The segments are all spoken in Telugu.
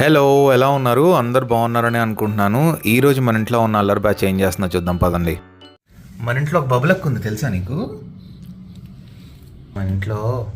హలో ఎలా ఉన్నారు? అందరు బాగున్నారని అనుకుంటున్నాను. ఈరోజు మన ఇంట్లో ఉన్న అల్లరి బ్యాచ్ ఏం చేస్తున్నా చూద్దాం పదండి. మన ఇంట్లో ఒక బబులక్ ఉంది తెలుసా నీకు? మన ఇంట్లో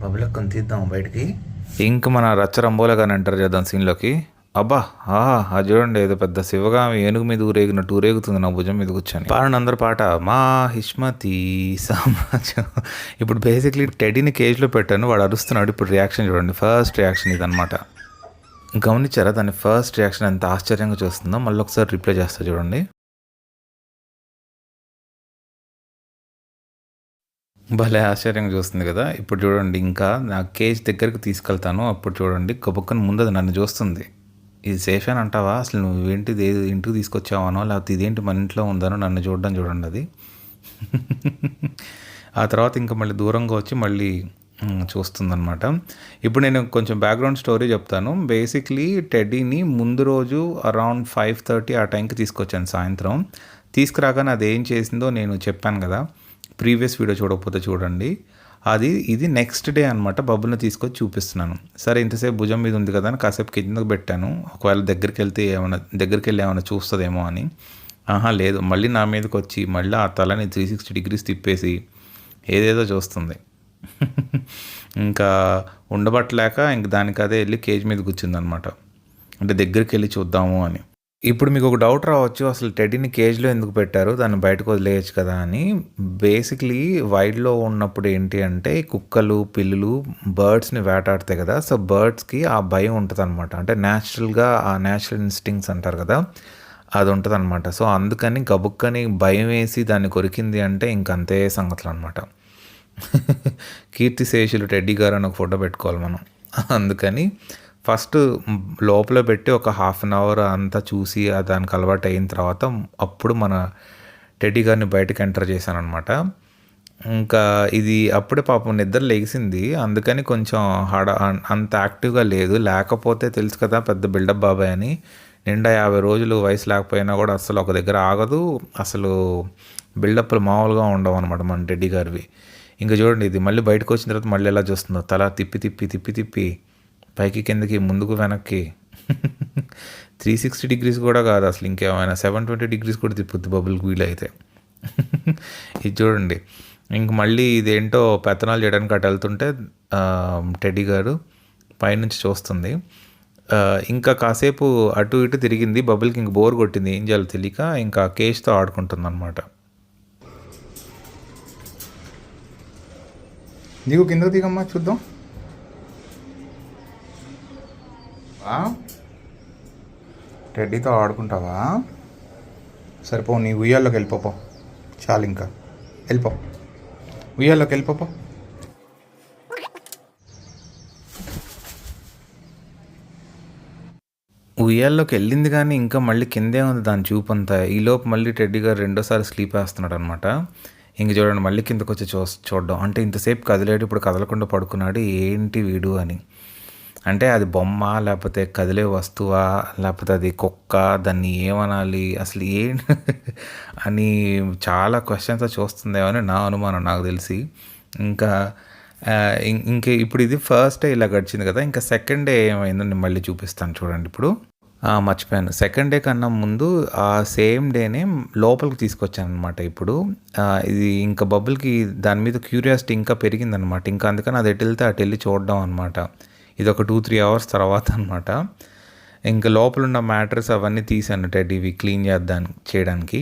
బబులక్ ఉంది తీద్దాం బయటికి. ఇంక మన రచ్చరంబోలగా ఎంటర్ చేద్దాం సీన్లోకి. అబ్బా ఆహా అది చూడండి ఏదో పెద్ద శివగా ఏనుగు మీద ఊరేగినట్టు ఊరేగుతుంది నా భుజం మీద కూర్చొని. పాడండి అందరు పాట. మా హిష్మతి సమాజం. ఇప్పుడు బేసిక్లీ టెడీని కేజ్లో పెట్టాను వాడు అరుస్తున్నాడు ఇప్పుడు రియాక్షన్ చూడండి. ఫస్ట్ రియాక్షన్ ఇదనమాట గమనించారా? దాని ఫస్ట్ రియాక్షన్ ఎంత ఆశ్చర్యంగా చూస్తుందో మళ్ళీ ఒకసారి రిప్లై చేస్తా చూడండి. భలే ఆశ్చర్యంగా చూస్తుంది కదా? ఇప్పుడు చూడండి ఇంకా నా కేజ్ దగ్గరికి తీసుకెళ్తాను. అప్పుడు చూడండి కబుక్కని ముందు అది నన్ను చూస్తుంది. ఇది సేఫ్ అని అంటావా? అసలు నువ్వు ఏంటిది? ఏది? ఇంటికి తీసుకొచ్చావానో? లేకపోతే ఇదేంటి మన ఇంట్లో ఉందనో నన్ను చూడడం చూడండి అది. ఆ తర్వాత ఇంకా మళ్ళీ దూరంగా వచ్చి మళ్ళీ చూస్తుందన్నమాట. ఇప్పుడు నేను కొంచెం బ్యాక్గ్రౌండ్ స్టోరీ చెప్తాను. బేసిక్లీ టెడ్డీని ముందు రోజు అరౌండ్ ఫైవ్ థర్టీ ఆ టైంకి తీసుకొచ్చాను సాయంత్రం. తీసుకురాగానే అది ఏం చేసిందో నేను చెప్పాను కదా. ప్రీవియస్ వీడియో చూడకపోతే చూడండి. అది ఇది నెక్స్ట్ డే అనమాట బబ్బుల్ని తీసుకొచ్చి చూపిస్తున్నాను. సరే ఇంతసేపు భుజం మీద ఉంది కదా అని కాసేపు కిందకు పెట్టాను. ఒకవేళ దగ్గరికి వెళ్తే ఏమైనా దగ్గరికి వెళ్ళి ఏమైనా చూస్తుందేమో అని. ఆహా లేదు. మళ్ళీ నా మీదకి వచ్చి మళ్ళీ ఆ తలని త్రీ సిక్స్టీ డిగ్రీస్ తిప్పేసి ఏదేదో చూస్తుంది. ఇంకా ఉండబట్టలేక ఇంక దానికి అదే వెళ్ళి కేజ్ మీద కూర్చుందనమాట. అంటే దగ్గరికి వెళ్ళి చూద్దాము అని. ఇప్పుడు మీకు ఒక డౌట్ రావచ్చు అసలు టెడ్డీని కేజ్లో ఎందుకు పెట్టారు? దాన్ని బయటకు వదిలేయచ్చు కదా అని. బేసిక్లీ వైల్డ్లో ఉన్నప్పుడు ఏంటి అంటే కుక్కలు పిల్లులు బర్డ్స్ని వేటాడతాయి కదా. సో బర్డ్స్కి ఆ భయం ఉంటుంది అనమాట అంటే న్యాచురల్గా ఆ న్యాచురల్ ఇన్స్టింగ్స్ అంటారు కదా అది ఉంటుంది అనమాట సో అందుకని గబుక్కని భయం వేసి దాన్ని కొరికింది అంటే ఇంకంతే సంగతులు అనమాట కీర్తిశేషులు టెడ్డీ గారు అని ఒక ఫోటో పెట్టుకోవాలి మనం. అందుకని ఫస్ట్ లోపల పెట్టి ఒక హాఫ్ అన్ అవర్ అంతా చూసి దానికి అలవాటు అయిన తర్వాత అప్పుడు మన టెడ్డీ గారిని బయటకు ఎంటర్ చేశాను అనమాట ఇంకా ఇది అప్పుడే పాపం నిద్ర లేచింది. అందుకని కొంచెం హడ అంత యాక్టివ్గా లేదు. లేకపోతే తెలుసు కదా పెద్ద బిల్డప్ బాబాయ్ అని. నిండా యాభై రోజులు వయసు లేకపోయినా కూడా అసలు ఒక దగ్గర ఆగదు. అసలు బిల్డప్లు మామూలుగా ఉండవు అనమాట మన టెడ్డీ గారివి. ఇంకా చూడండి ఇది మళ్ళీ బయటకు వచ్చిన తర్వాత మళ్ళీ ఎలా చూస్తుందో. తల తిప్పి తిప్పి తిప్పి తిప్పి పైకి కిందకి ముందుకు వెనక్కి. త్రీ సిక్స్టీ డిగ్రీస్ కూడా కాదు అసలు ఇంకేమైనా. సెవెన్ ట్వంటీ డిగ్రీస్ కూడా తిప్పుద్ది బబుల్కి వీలైతే ఇది చూడండి. ఇంక మళ్ళీ ఇదేంటో పెత్తనాలు చేయడానికి అటు వెళ్తుంటే టెడ్డీ గారు పైనుంచి చూస్తుంది. ఇంకా కాసేపు అటు ఇటు తిరిగింది. బబుల్కి ఇంక బోర్ కొట్టింది. ఏం చేయాలో తెలియక ఇంకా కేష్తో ఆడుకుంటుంది అనమాట దిగు కిందకు దిగమ్మా చూద్దాం. టెడ్డీతో ఆడుకుంటావా? సరిపో నీ ఉయ్యాల్లోకి వెళ్ళిపోపో చాలు ఇంకా. వెళ్ళిపో. ఉయ్యాల్లోకి వెళ్ళిపోపో ఉయ్యాల్లోకి వెళ్ళింది కానీ ఇంకా మళ్ళీ కిందే ఉంది దాని చూపంతా ఈలోపు మళ్ళీ టెడ్డీ గారు రెండోసారి స్లీప్ వేస్తున్నాడు అనమాట ఇంక చూడండి మళ్ళీ కిందకు వచ్చి చూ చూడడం. అంటే ఇంతసేపు కదిలేడు ఇప్పుడు కదలకుండా పడుకున్నాడు ఏంటి వీడు అని. అంటే అది బొమ్మ లేకపోతే కదిలే వస్తువా లేకపోతే అది కుక్క దాన్ని ఏమనాలి అసలు ఏం అని చాలా క్వశ్చన్స్ చూస్తుందేమో అని నా అనుమానం నాకు తెలిసి. ఇంకా ఇంకే ఇప్పుడు ఇది ఫస్ట్ డే ఇలా గడిచింది కదా ఇంకా సెకండ్ డే ఏమైందో నేను మళ్ళీ చూపిస్తాను చూడండి ఇప్పుడు. మర్చిపోయాను. సెకండ్ డే కన్నా ముందు ఆ సేమ్ డేనే లోపలికి తీసుకొచ్చాను అనమాట ఇప్పుడు ఇది ఇంకా బబుల్కి దాని మీద క్యూరియాసిటీ ఇంకా పెరిగిందనమాట ఇంకా అందుకని అది ఎటు వెళ్తే అటు వెళ్ళి చూడడం అనమాట ఇది ఒక టూ త్రీ అవర్స్ తర్వాత అనమాట ఇంకా లోపల ఉన్న మ్యాటర్స్ అవన్నీ తీసాను టెడ్డీవి క్లీన్ చేద్దాం చేయడానికి.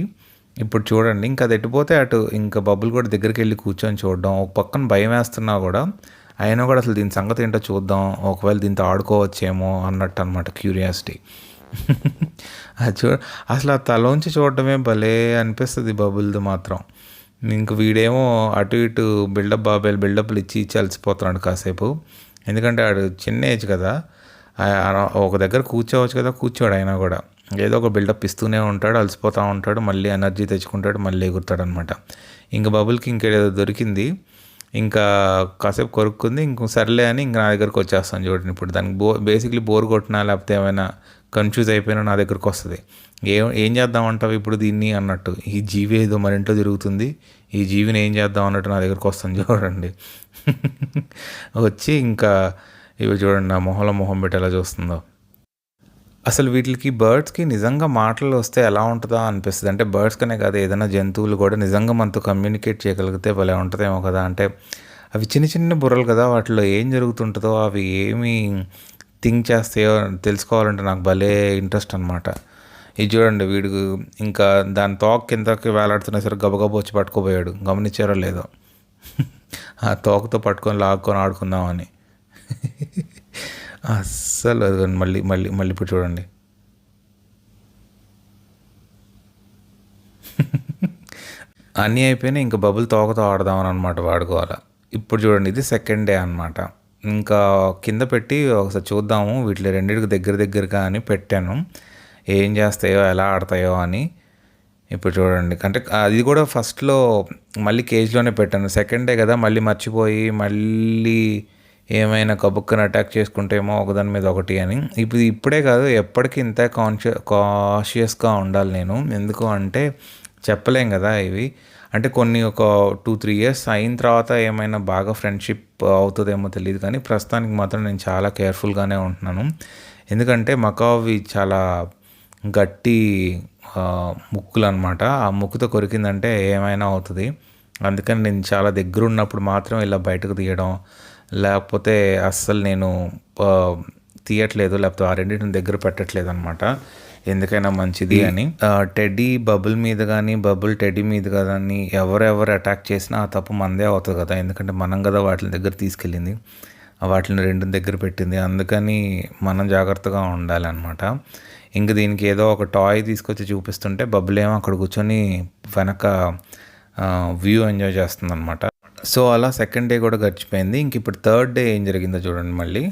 ఇప్పుడు చూడండి ఇంకా అది ఎట్టుపోతే అటు ఇంకా బబుల్ కూడా దగ్గరికి వెళ్ళి కూర్చొని చూడడం. ఒక పక్కన భయం వేస్తున్నా కూడా అయినా కూడా అసలు దీని సంగతి ఏంటో చూద్దాం. ఒకవేళ దీంతో ఆడుకోవచ్చేమో అన్నట్టు అనమాట క్యూరియాసిటీ. అది చూ అసలు ఆ తలోంచి చూడడమే భలే అనిపిస్తుంది బబుల్ది మాత్రం. ఇంక వీడేమో అటు ఇటు బిల్డప్ బాబాయిలు బిల్డప్లు ఇచ్చి ఇచ్చి అలసిపోతున్నాడు కాసేపు. ఎందుకంటే ఆడు చిన్న ఏజ్ కదా. ఒక దగ్గర కూర్చోవచ్చు కదా కూర్చోడు అయినా కూడా. ఏదో ఒక బిల్డప్ ఇస్తూనే ఉంటాడు అలసిపోతూ ఉంటాడు మళ్ళీ ఎనర్జీ తెచ్చుకుంటాడు మళ్ళీ ఎగురుతాడు అనమాట ఇంకా బబుల్కి ఇంకేదో దొరికింది. ఇంకా కాసేపు కొరుక్కుంది ఇంకో సర్లే అని ఇంకా నా దగ్గరకు వచ్చేస్తాను చూడండి ఇప్పుడు. దానికి బో బేసిక్లీ బోర్ కొట్టినా లేకపోతే ఏమైనా కన్ఫ్యూజ్ అయిపోయినా నా దగ్గరకు వస్తుంది. ఏం ఏం చేద్దామంటావు ఇప్పుడు దీన్ని అన్నట్టు. ఈ జీవి ఏదో మన ఇంట్లో జరుగుతుంది ఈ జీవిని ఏం చేద్దాం అన్నట్టు నా దగ్గరకు వస్తుంది చూడండి. వచ్చి ఇంకా ఇవి చూడండి నా మొహంలో మొహం పెట్టి ఎలా చూస్తుందో. అసలు వీటికి బర్డ్స్‌కి నిజంగా మాటలు వస్తే ఎలా ఉంటుందా అనిపిస్తుంది. అంటే బర్డ్స్కనే కాదు ఏదైనా జంతువులు కూడా నిజంగా మనతో కమ్యూనికేట్ చేయగలిగితే భలే ఉంటుందేమో కదా! అంటే అవి చిన్న చిన్న బుర్రలు కదా! వాటిలో ఏం జరుగుతుంటుందో అవి ఏమి థింక్ చేస్తాయో తెలుసుకోవాలంటే నాకు భలే ఇంట్రెస్ట్ అనమాట. ఇది చూడండి వీడు ఇంకా దాని తోక కిందకి వేలాడుతున్నా సరే గబగబా వచ్చి పట్టుకోపోయాడు. గమనించారో లేదో? ఆ తోకతో పట్టుకొని లాక్కొని ఆడుకుందామని. అస్సలు అది మళ్ళీ మళ్ళీ మళ్ళీ ఇప్పుడు చూడండి. అన్నీ అయిపోయినాయి ఇంక బబుల్ తోకతో ఆడదామని అనమాట వాడుకోవాలా ఇప్పుడు చూడండి ఇది సెకండ్ డే అనమాట. ఇంకా కింద పెట్టి ఒకసారి చూద్దాము వీటిలో రెండింటికి దగ్గర దగ్గరగా అని పెట్టాను. ఏం చేస్తాయో, ఎలా ఆడతాయో అని. ఇప్పుడు చూడండి అంటే అది కూడా ఫస్ట్‌లో మళ్ళీ కేజ్‌లోనే పెట్టాను. సెకండ్ డే కదా! మళ్ళీ మర్చిపోయి మళ్ళీ ఏమైనా గబుక్కన అటాక్ చేసుకుంటేమో ఒకదాని మీద ఒకటి అని. ఇప్పుడు ఇప్పుడే కాదు ఎప్పటికీ ఇంత కాన్షియ కాషియస్‌గా ఉండాలి నేను. ఎందుకు అంటే చెప్పలేం కదా! ఇవి. అంటే కొన్ని ఒక 2, 3 ఇయర్స్ అయిన తర్వాత ఏమైనా బాగా ఫ్రెండ్‌షిప్ అవుతుందేమో తెలియదు కానీ ప్రస్తుతానికి మాత్రం నేను చాలా కేర్‌ఫుల్‌గానే ఉంటున్నాను. ఎందుకంటే మకావి చాలా గట్టి ముక్కులు అనమాట ఆ ముక్కుతో కొరికిందంటే ఏమైనా అవుతుంది అందుకని నేను చాలా దగ్గర ఉన్నప్పుడు మాత్రం ఇలా బయటకు తీయడం, లేకపోతే అస్సలు నేను తీయట్లేదు. లేకపోతే ఆ రెండిటిని దగ్గర పెట్టట్లేదు అనమాట ఎందుకైనా మంచిది అని. టెడ్డీ బబుల్ మీద గానీ, బబుల్ టెడ్డీ మీద గానీ ఎవరెవరు అటాక్ చేసినా ఆ తప్పు మనదే అవుతది కదా! ఎందుకంటే మనం కదా వాటిని దగ్గర తీసుకెళ్ళింది. వాటిని రెండిని దగ్గర పెట్టింది. అందుకని మనం జాగ్రత్తగా ఉండాలనమాట. ఇంక దీనికి ఏదో ఒక టాయ్ తీసుకొచ్చి చూపిస్తుంటే బబుల్ ఏమో అక్కడ కూర్చొని వెనక వ్యూ ఎంజాయ్ చేస్తుందనమాట. సో, అలా సెకండ్ డే కూడా గడిచిపోయింది. ఇంక ఇప్పుడు థర్డ్ డే ఏం జరిగిందో చూడండి మళ్ళీ.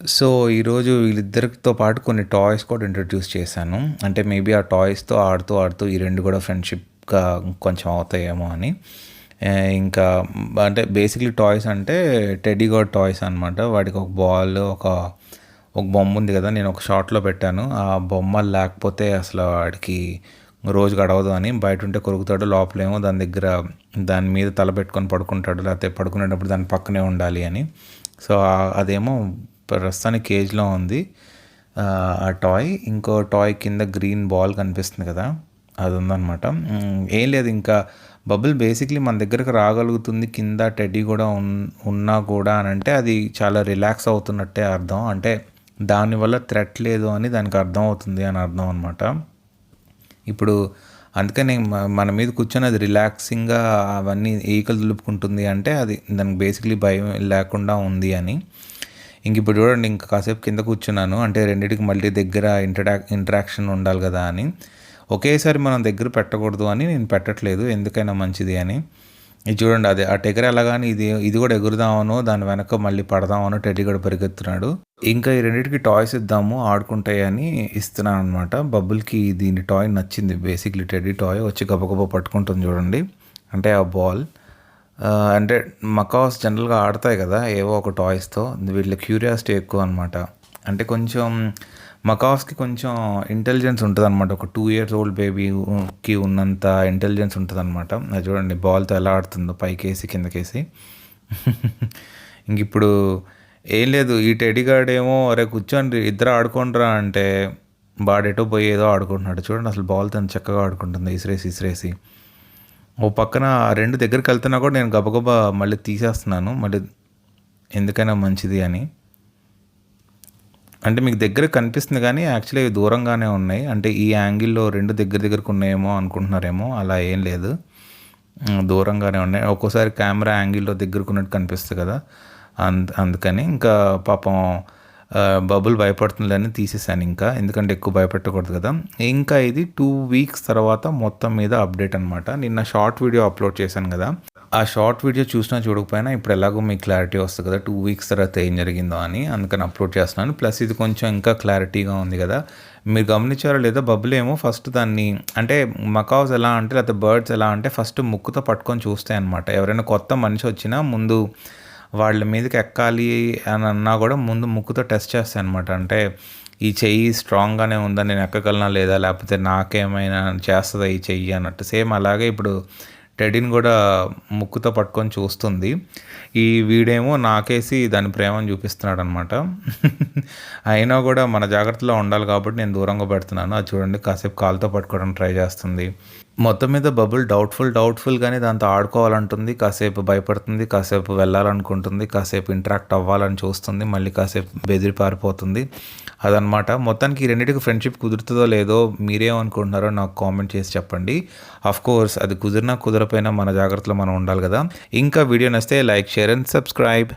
సో, ఈరోజు వీళ్ళిద్దరితో పాటు కొన్ని టాయ్స్ కూడా ఇంట్రడ్యూస్ చేశాను. అంటే మేబీ ఆ టాయ్స్‌తో ఆడుతూ, ఆడుతూ ఈ రెండు కూడా ఫ్రెండ్‌షిప్‌గా కొంచెం అవుతాయేమో అని. ఇంకా అంటే బేసిక్‌లీ టాయ్స్ అంటే టెడ్డీ గోడ్ టాయ్స్ అనమాట. వాడికి ఒక బాల్, ఒక ఒక బొమ్మ ఉంది కదా! నేను ఒక షార్ట్‌లో పెట్టాను. ఆ బొమ్మ లేకపోతే అసలు వాడికి రోజు గడవదు అని. బయటుంటే కొరుకుతాడు. లోపలేమో దాని దగ్గర దాని మీద తల పెట్టుకొని పడుకుంటాడు. లేకపోతే పడుకునేటప్పుడు దాని పక్కనే ఉండాలి అని. సో, అదేమో ప్రస్తుతానికి కేజ్‌లో ఉంది. ఆ టాయ్. ఇంకో టాయ్ కింద గ్రీన్ బాల్ కనిపిస్తుంది కదా! అది ఉందన్నమాట ఏం లేదు ఇంకా బబుల్ బేసిక్‌లీ మన దగ్గరకు రాగలుగుతుంది. కింద టెడ్డీ కూడా ఉన్ ఉన్నా కూడా అని అంటే అది చాలా రిలాక్స్ అవుతున్నట్టే అర్థం. అంటే దానివల్ల థ్రెట్ లేదు అని దానికి అర్థం అవుతుంది అని అర్థం అనమాట. ఇప్పుడు అందుకని మన మీద కూర్చొని అది రిలాక్సింగ్‌గా అవన్నీ ఈకలు దులుపుకుంటుంది అంటే అది దానికి బేసిక్‌లీ భయం లేకుండా ఉంది అని. ఇంక ఇప్పుడు చూడండి ఇంక కాసేపు కింద కూర్చున్నాను. అంటే రెండిటికి మళ్ళీ దగ్గర ఇంటరాక్ ఇంటరాక్షన్ ఉండాలి కదా! అని. ఒకేసారి మనం దగ్గర పెట్టకూడదు అని నేను పెట్టట్లేదు. ఎందుకైనా మంచిది అని. ఇది చూడండి అది అటు ఎగరేలాగానే ఇది ఇది కూడా ఎగురుదామనో దాని వెనక మళ్ళీ పడదామనో టెడ్డి కూడా పరిగెత్తున్నాడు. ఇంకా ఈ రెండింటికి టాయ్స్ ఇద్దాము ఆడుకుంటాయని ఇస్తున్నాను అనమాట. బబుల్‌కి దీని టాయ్ నచ్చింది. బేసిక్‌లీ టెడ్డీ టాయ్ వచ్చి గబగబా పట్టుకుంటుంది చూడండి. అంటే ఆ బాల్. అంటే మకాస్ జనరల్‌గా ఆడతాయి కదా! ఏవో ఒక టాయ్స్‌తో. వీళ్ళ క్యూరియాసిటీ ఎక్కువ అనమాట. అంటే కొంచెం మకాస్‌కి కొంచెం ఇంటెలిజెన్స్ ఉంటుంది అనమాట ఒక టూ ఇయర్స్ ఓల్డ్ బేబీకి ఉన్నంత ఇంటెలిజెన్స్ ఉంటుంది అనమాట అది చూడండి బాల్‌తో ఎలా ఆడుతుందో పైకేసి, కిందకేసి. ఇంకిప్పుడు ఏం లేదు ఈ టెడీగాడ్ ఏమో అరే కూర్చోండి ఇద్దరు ఆడుకోండిరా" అంటే వాడెటో పోయి ఏదో ఆడుకుంటున్నాడు. చూడండి అసలు బాల్ తను చక్కగా ఆడుకుంటుంది ఇసిరేసి, ఇసిరేసి. ఓ పక్కన రెండు దగ్గరికి వెళ్తున్నా కూడా నేను గబగబా మళ్ళీ తీసేస్తున్నాను. మళ్ళీ ఎందుకైనా మంచిది అని. అంటే మీకు దగ్గర కనిపిస్తుంది కానీ యాక్చువల్లీ అవి దూరంగానే ఉన్నాయి. అంటే ఈ యాంగిల్‌లో రెండు దగ్గర దగ్గరకు ఉన్నాయేమో అనుకుంటున్నారేమో అలా ఏం లేదు. దూరంగానే ఉన్నాయి. ఒక్కోసారి కెమెరా యాంగిల్‌లో దగ్గరకున్నట్టు కనిపిస్తుంది కదా! అందు అందుకని ఇంకా పాపం బబుల్ భయపడుతుందని తీసేసాను ఇంకా. ఎందుకంటే ఎక్కువ భయపెట్టకూడదు కదా! ఇంకా ఇది టూ వీక్స్ తర్వాత మొత్తం మీద అప్డేట్ అనమాట. నిన్న షార్ట్ వీడియో అప్లోడ్ చేశాను కదా! ఆ షార్ట్ వీడియో చూసినా చూడకపోయినా ఇప్పుడు ఎలాగో మీకు క్లారిటీ వస్తుంది కదా! టూ వీక్స్ తర్వాత ఏం జరిగిందో అని. అందుకని అప్లోడ్ చేస్తున్నాను. ప్లస్ ఇది కొంచెం ఇంకా క్లారిటీగా ఉంది కదా! మీరు గమనించారో లేదా బబుల్ ఏమో ఫస్ట్ దాన్ని అంటే మకావ్స్ ఎలా అంటే లేకపోతే బర్డ్స్ ఎలా అంటే ఫస్ట్ ముక్కుతో పట్టుకొని చూస్తాయి అనమాట. ఎవరైనా కొత్త మనిషి వచ్చినా ముందు వాళ్ళ మీదకి ఎక్కాలి అని అన్నా కూడా ముందు ముక్కుతో టెస్ట్ చేస్తాయనమాట. అంటే ఈ చెయ్యి స్ట్రాంగ్గానే ఉందా నేను ఎక్కగలనా లేదా లేకపోతే నాకేమైనా చేస్తుందా ఈ చెయ్యి అన్నట్టు. సేమ్ అలాగే ఇప్పుడు టెడీని కూడా ముక్కుతో పట్టుకొని చూస్తుంది. ఈ వీడేమో నాకేసి దాని ప్రేమను చూపిస్తున్నాడు అనమాట అయినా కూడా మన జాగ్రత్తలో ఉండాలి కాబట్టి నేను దూరంగా పెడుతున్నాను. అది చూడండి కాసేపు కాలుతో పట్టుకోవడానికి ట్రై చేస్తుంది. మొత్తం మీద బబుల్ డౌట్ఫుల్ డౌట్ఫుల్ కానీ దాంతో ఆడుకోవాలంటుంది. కాసేపు భయపడుతుంది కాసేపు వెళ్ళాలనుకుంటుంది కాసేపు ఇంటరాక్ట్ అవ్వాలని చూస్తుంది మళ్ళీ కాసేపు బెదిరి పారిపోతుంది. అదనమాట మొత్తానికి ఈ రెండింటికి ఫ్రెండ్షిప్ కుదురుతుందో లేదో మీరేమనుకుంటున్నారో నాకు కామెంట్ చేసి చెప్పండి. అఫ్ కోర్స్ అది కుదిరినా కుదరపోయినా మన జాగ్రత్తలో మనం ఉండాలి కదా. ఇంకా వీడియో నస్తే లైక్ షేర్ అండ్ సబ్స్క్రైబ్.